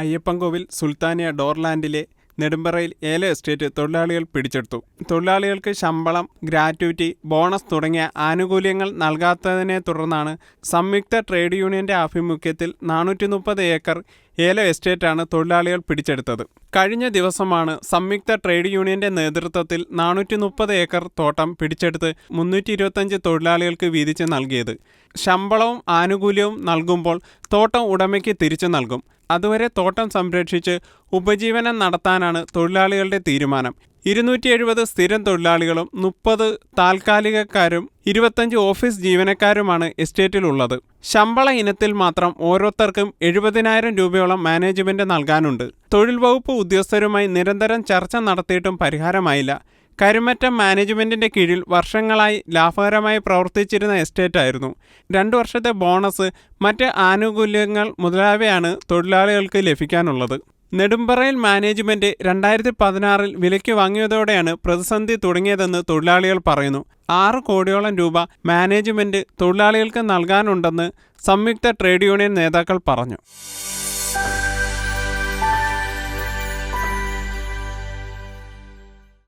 അയ്യപ്പൻകോവിൽ സുൽത്താനിയ ഡോർലാൻഡിലെ നെടുമ്പറയിൽ ഏല എസ്റ്റേറ്റ് തൊഴിലാളികൾ പിടിച്ചെടുത്തു. തൊഴിലാളികൾക്ക് ശമ്പളം ഗ്രാറ്റുവിറ്റി ബോണസ് തുടങ്ങിയ ആനുകൂല്യങ്ങൾ നൽകാത്തതിനെ തുടർന്നാണ് സംയുക്ത ട്രേഡ് യൂണിയന്റെ ആഭിമുഖ്യത്തിൽ നാനൂറ്റി മുപ്പത് ഏക്കർ ഏല എസ്റ്റേറ്റാണ് തൊഴിലാളികൾ പിടിച്ചെടുത്തത്. കഴിഞ്ഞ ദിവസമാണ് സംയുക്ത ട്രേഡ് യൂണിയന്റെ നേതൃത്വത്തിൽ നാനൂറ്റി മുപ്പത് ഏക്കർ തോട്ടം പിടിച്ചെടുത്ത് മുന്നൂറ്റി ഇരുപത്തഞ്ച് തൊഴിലാളികൾക്ക് വീതിച്ച് നൽകിയത്. ശമ്പളവും ആനുകൂല്യവും നൽകുമ്പോൾ തോട്ടം ഉടമയ്ക്ക് തിരിച്ചു നൽകും. അതുവരെ തോട്ടം സംരക്ഷിച്ച് ഉപജീവനം നടത്താനാണ് തൊഴിലാളികളുടെ തീരുമാനം. ഇരുന്നൂറ്റി എഴുപത് സ്ഥിരം തൊഴിലാളികളും മുപ്പത് താൽക്കാലികക്കാരും ഇരുപത്തഞ്ച് ഓഫീസ് ജീവനക്കാരുമാണ് എസ്റ്റേറ്റിലുള്ളത്. ശമ്പള ഇനത്തിൽ മാത്രം ഓരോരുത്തർക്കും എഴുപതിനായിരം രൂപയോളം മാനേജ്മെന്റ് നൽകാനുണ്ട്. തൊഴിൽ വകുപ്പ് ഉദ്യോഗസ്ഥരുമായി നിരന്തരം ചർച്ച നടത്തിയിട്ടും പരിഹാരമായില്ല. കരുമറ്റം മാനേജ്മെന്റിന്റെ കീഴിൽ വർഷങ്ങളായി ലാഭകരമായി പ്രവർത്തിച്ചിരുന്ന എസ്റ്റേറ്റായിരുന്നു രണ്ടു വർഷത്തെ ബോണസ് മറ്റ് ആനുകൂല്യങ്ങൾ മുതലായവയാണ് തൊഴിലാളികൾക്ക് ലഭിക്കാനുള്ളത്. നെടുമ്പറയിൽ മാനേജ്മെന്റ് രണ്ടായിരത്തി പതിനാറിൽ വിലയ്ക്ക് വാങ്ങിയതോടെയാണ് പ്രതിസന്ധി തുടങ്ങിയതെന്ന് തൊഴിലാളികൾ പറയുന്നു. ആറ് കോടിയോളം രൂപ മാനേജ്മെന്റ് തൊഴിലാളികൾക്ക് നൽകാനുണ്ടെന്ന് സംയുക്ത ട്രേഡ് യൂണിയൻ നേതാക്കൾ പറഞ്ഞു.